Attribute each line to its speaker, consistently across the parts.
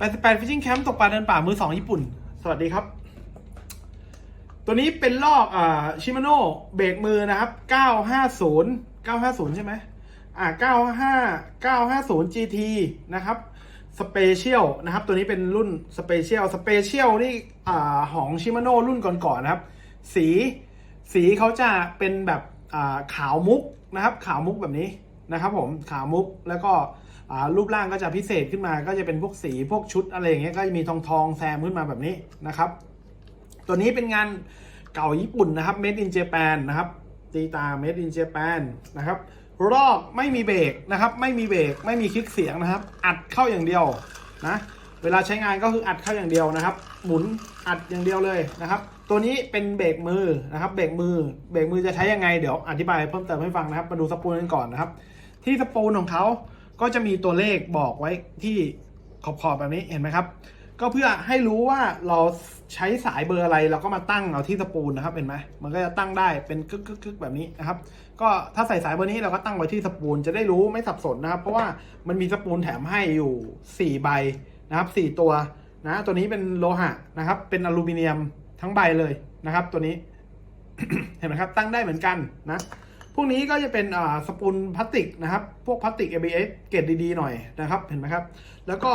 Speaker 1: 88 Fishing Camp ตกปลาเดินป่ามือสองญี่ปุ่น สวัสดีครับ ตัวนี้เป็นลอกอ่าชิมาโน่เบรกมือนะครับ 950 950 ใช่ไหมอ่า95 950 GT นะครับสเปเชียลนะครับ ตัวนี้เป็นรุ่นสเปเชียลสเปเชียลนี่อ่าของชิมาโน่รุ่นก่อนๆนะครับ สีสีเขาจะเป็นแบบอ่าขาวมุกนะครับ ขาวมุกแบบนี้นะครับ ผมขาวมุกแล้วก็ รูปร่างก็จะพิเศษขึ้นมาก็จะเป็นพวกสีพวกชุดอะไรอย่างเงี้ยก็จะมีทองทองแซมขึ้นมาแบบนี้นะครับ ตัวนี้เป็นงานเก่าญี่ปุ่นนะครับ Made in Japan นะครับตีตา Made in Japan นะครับรอกไม่มีเบรกนะครับไม่มีเบรกไม่มีคลิกเสียงนะครับ อัดเข้าอย่างเดียวนะเวลาใช้งานก็คืออัดเข้าอย่างเดียวนะครับ หมุนอัดอย่างเดียวเลยนะครับ ตัวนี้เป็นเบรกมือนะครับเบรกมือเบรกมือจะใช้ยังไงเดี๋ยวอธิบายเพิ่มเติมให้ฟังนะครับ มาดูสปูลกันก่อนนะครับ ที่สปูลของเขา ก็จะมีตัวเลขบอกไว้ที่ขอบๆแบบนี้เห็นไหมครับ ก็เพื่อให้รู้ว่าเราใช้สายเบอร์อะไรเราก็มาตั้งเอาที่สปูลนะครับเห็นไหมมันก็จะตั้งได้เป็นกึกกึกกึกแบบนี้นะครับ ก็ถ้าใส่สายเบอร์นี้เราก็ตั้งไว้ที่สปูลจะได้รู้ไม่สับสนนะครับ เพราะว่ามันมีสปูลแถมให้อยู่ 4 ใบนะครับ 4 ตัวนะตัวนี้เป็นโลหะนะครับ เป็นอลูมิเนียมทั้งใบเลยนะครับ ตัวนี้ เห็นไหมครับ ตั้งได้เหมือนกันนะ วกนี้ก็จะเป็นสปูลพลาสติกนะครับ พวกพลาสติก ABS เกรดดีๆหน่อยนะครับเห็นไหมครับ แล้วก็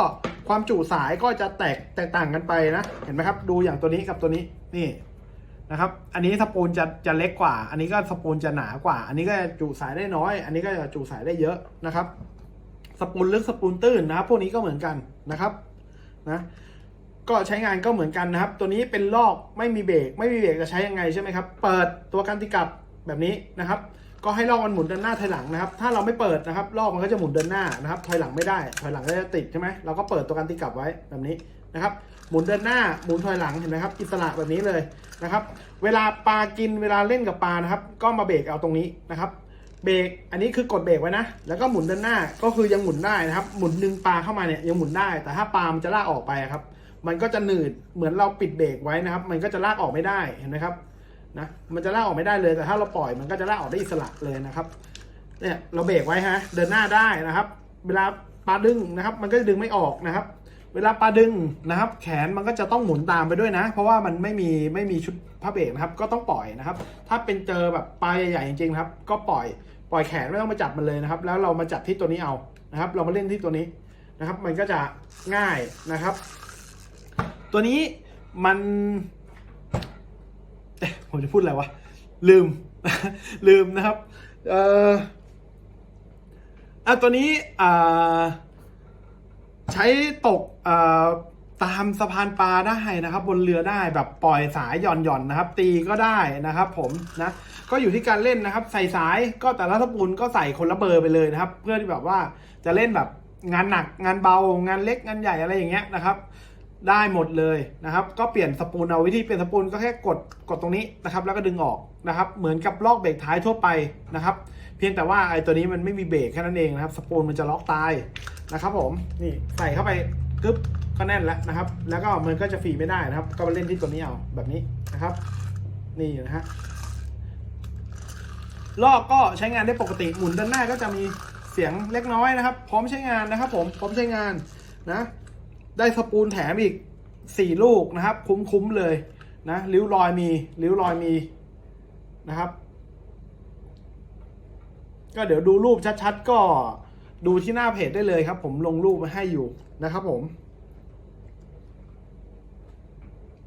Speaker 1: ความจุสายก็จะแตกแตกต่างกันไปนะ เห็นไหมครับ ดูอย่างตัวนี้กับตัวนี้นี่นะครับ อันนี้สปูลจะจะเล็กกว่า อันนี้ก็สปูลจะหนากว่า อันนี้ก็จุสายได้น้อย อันนี้ก็จะจุสายได้เยอะนะครับ สปูลลึกสปูลตื้นนะครับพวกนี้ก็เหมือนกันนะครับนะก็ใช้งานก็เหมือนกันนะครับ ตัวนี้เป็นลอกไม่มีเบรกไม่มีเบรกจะใช้ยังไงใช่ไหมครับ เปิดตัวกันติกลับแบบนี้นะครับ ก็ให้ลอกมันหมุนเดินหน้าถอยหลังนะครับ ถ้าเราไม่เปิดนะครับลอกมันก็จะหมุนเดินหน้านะครับ ถอยหลังไม่ได้ ถอยหลังก็จะติดใช่ไหมเราก็เปิดตัวกันติกลับไว้แบบนี้นะครับ หมุนเดินหน้า หมุนถอยหลังเห็นไหมครับ อิสระแบบนี้เลยนะครับ เวลาปลากินเวลาเล่นกับปลานะครับ ก็มาเบรกเอาตรงนี้นะครับ เบรก อันนี้คือกดเบรกไว้นะ แล้วก็หมุนเดินหน้า ก็คือยังหมุนได้นะครับ หมุนดึงปลาเข้ามาเนี่ยยังหมุนได้ แต่ถ้าปลามันจะลากออกไปครับ มันก็จะหนืด เหมือนเราปิดเบรกไว้นะครับ มันก็จะลากออกไม่ได้ เห็นไหมครับ นะมันจะลากออกไม่ได้เลยแต่ถ้าเราปล่อยมันก็จะลากออกได้อิสระเลยนะครับเนี่ยเราเบรกไว้ฮะเดินหน้าได้นะครับ เวลาปลาดึงนะครับ มันก็จะดึงไม่ออกนะครับ เวลาปลาดึงนะครับ แขนมันก็จะต้องหมุนตามไปด้วยนะ เพราะว่ามันไม่มีไม่มีชุดผ้าเบรกนะครับ ก็ต้องปล่อยนะครับ ถ้าเป็นเจอแบบปลาใหญ่ๆจริงๆครับ ก็ปล่อยปล่อยแขนไม่ต้องมาจับมันเลยนะครับ แล้วเรามาจับที่ตัวนี้เอานะครับ เรามาเล่นที่ตัวนี้นะครับ มันก็จะง่ายนะครับ ตัวนี้มัน ผมจะพูดอะไรวะ ลืม ลืมนะครับ เอ่ออะตัวนี้อ่าใช้ตกอ่าตามสะพานปลาได้นะครับ บนเรือได้แบบปล่อยสายหย่อนหย่อนนะครับ ตีก็ได้นะครับ ผมนะก็อยู่ที่การเล่นนะครับ ใส่สายก็แต่ละสปูลก็ใส่คนละเบอร์ไปเลยนะครับ เพื่อที่แบบว่าจะเล่นแบบงานหนักงานเบางานเล็กงานใหญ่อะไรอย่างเงี้ยนะครับ ได้หมดเลยนะครับ ก็เปลี่ยนสปูลเอาวิธีเปลี่ยนสปูลก็แค่กดกดตรงนี้นะครับ แล้วก็ดึงออกนะครับ เหมือนกับล็อกเบรกท้ายทั่วไปนะครับ เพียงแต่ว่าไอ้ตัวนี้มันไม่มีเบรกแค่นั้นเองนะครับ สปูลมันจะล็อกตายนะครับ ผมนี่ใส่เข้าไปกึ๊บก็แน่นแล้วนะครับ แล้วก็มันก็จะฟรีไม่ได้นะครับ ก็มาเล่นที่ตัวนี้เอาแบบนี้นะครับ นี่นะฮะลอกก็ใช้งานได้ปกติหมุนด้านหน้าก็จะมีเสียงเล็กน้อยนะครับ พร้อมใช้งานนะครับ ผมพร้อมใช้งานนะ ได้สปูลแถมอีกสี่ลูกนะครับ คุ้มๆเลยนะริ้วรอยมีริ้วรอยมีนะครับ ก็เดี๋ยวดูรูปชัดๆ ก็ดูที่หน้าเพจได้เลยครับ ผมลงรูปมาให้อยู่นะครับผม